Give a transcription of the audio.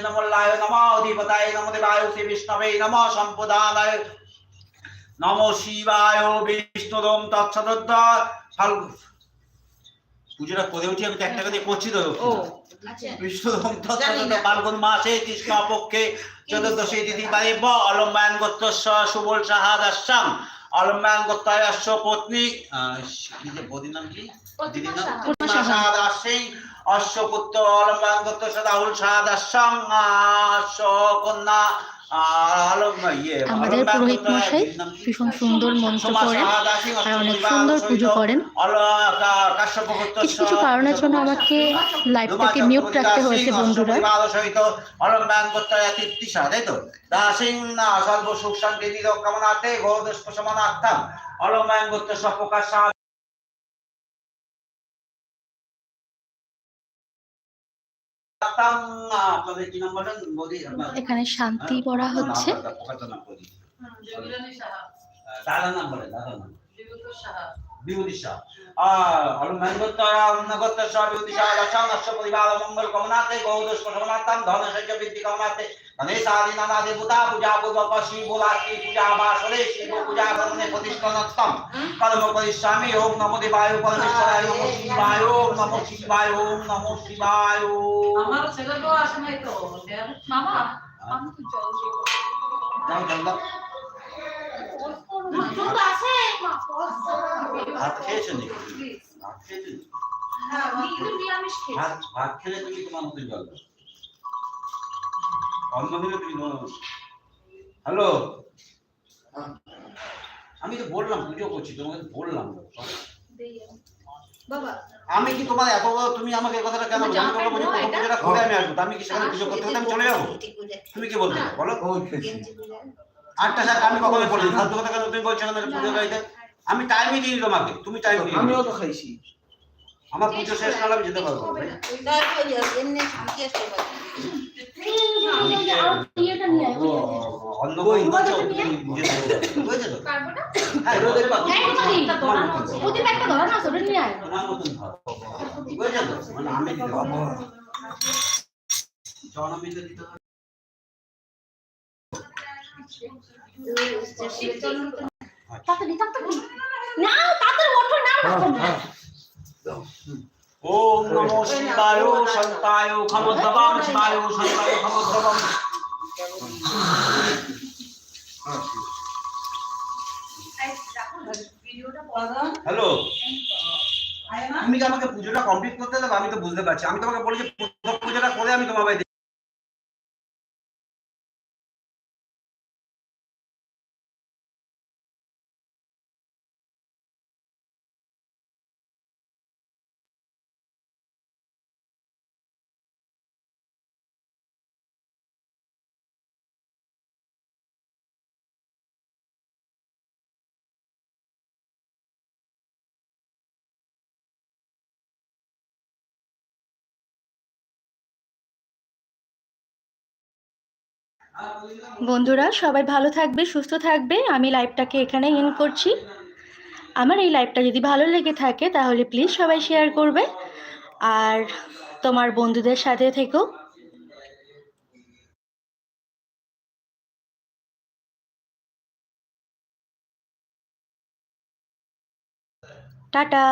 নমল্লায় নম অধিপতায় নম দেবায় শ্রী বিষ্ণবে নম সম্পদানায় নম শিবায় বিষ্ণুদম তৎসদত্ত পুজোটা করে উঠি আমি একটা করে করছি তো। ও আচ্ছা। বিষ্ণুদম জানি ফাল্গুন মাসে কৃষ্ণ পক্ষে চতুর্দশী তিথি বারে ব অলম্বায়ন গোত্রস্য সুবল সাহা সাহাদাস্যাম অলম্বায়ন গোত্রায়স্য পত্নী কি যে বদির নাম কি? দিদির নাম? অশ্বপুত্র কন্যা ইয়ে আমাদের পুরোহিত মশাই? ভীষণ সুন্দর মন্ত্র করেন আর অনেক সুন্দর পুজো করেন। কিছু কিছু কারণের জন্য আমাকে লাইভটাকে মিউট রাখতে হয়েছে বন্ধুরা। দাসিং না সর্ব সুখ শান্তি কামনাতে গৌদস্প সমানার্থাম অলম্বায়ন গোত্র সপ্রকাশ এখানে শান্তি পড়া হচ্ছে। প্রকাশের নাম বৌদি। দাদার নাম। বিভূতি শাহ আর অলম্বায়ন গোত্র গোত্র বিভূতি সাহা দশাং অশ্ব পরিবার মঙ্গল কামনাতে গৌদোষ সমানার্থাম ধন বৃদ্ধি কামনাতে নমো শিবায় আমার ছেলে তো আসে নাই তো মামা আমি তো জল দেবো। দুধ আছে? ভাত খেলে তুমি তোমার মতো জল দাও। হ্যালো আমি তো বললাম পুজো করছি তোমাকে তো বললাম। আমি কি তোমার এত তুমি আমাকে এই কথাটা কেন বলছো আমি তোমাকে পুজোটা করে আমি আসব। আমি কি সেখানে পুজো করতে করতে আমি চলে যাব? তুমি কি বলছো? বলো। আটটা সাত আমি কখনো বলি ফালতু কথা কেন তুমি বলছো কেন পুজো গাইতে আমি টাইমই দিই তোমাকে। তুমি টাইম দিই আমিও তো খাইছি। আমার পুজো শেষ করলে আমি যেতে পারব। তো? হ্যাঁ। বুঝেছ তো? মানে আমি দিতে পারব। জনমিলে দিতে হবে। ওম নমো শিবায় সন্তায় ক্ষমদ্রবম শিবায় সন্তায় ক্ষমদ্রবম হ্যালো তুমি কি আমাকে পুজোটা কমপ্লিট করতে দেবো? আমি তো বুঝতে পারছি। আমি তোমাকে বলেছি প্রথম পুজোটা করে আমি তোমার বাড়িতে বন্ধুরা, সবাই ভালো থাকবে, সুস্থ থাকবে। আমি লাইভটাকে এখানে ইন করছি। আমার এই লাইভটা যদি ভালো লেগে থাকে, তাহলে প্লিজ সবাই শেয়ার করবে। আর তোমার বন্ধুদের সাথে থেকেও টাটা।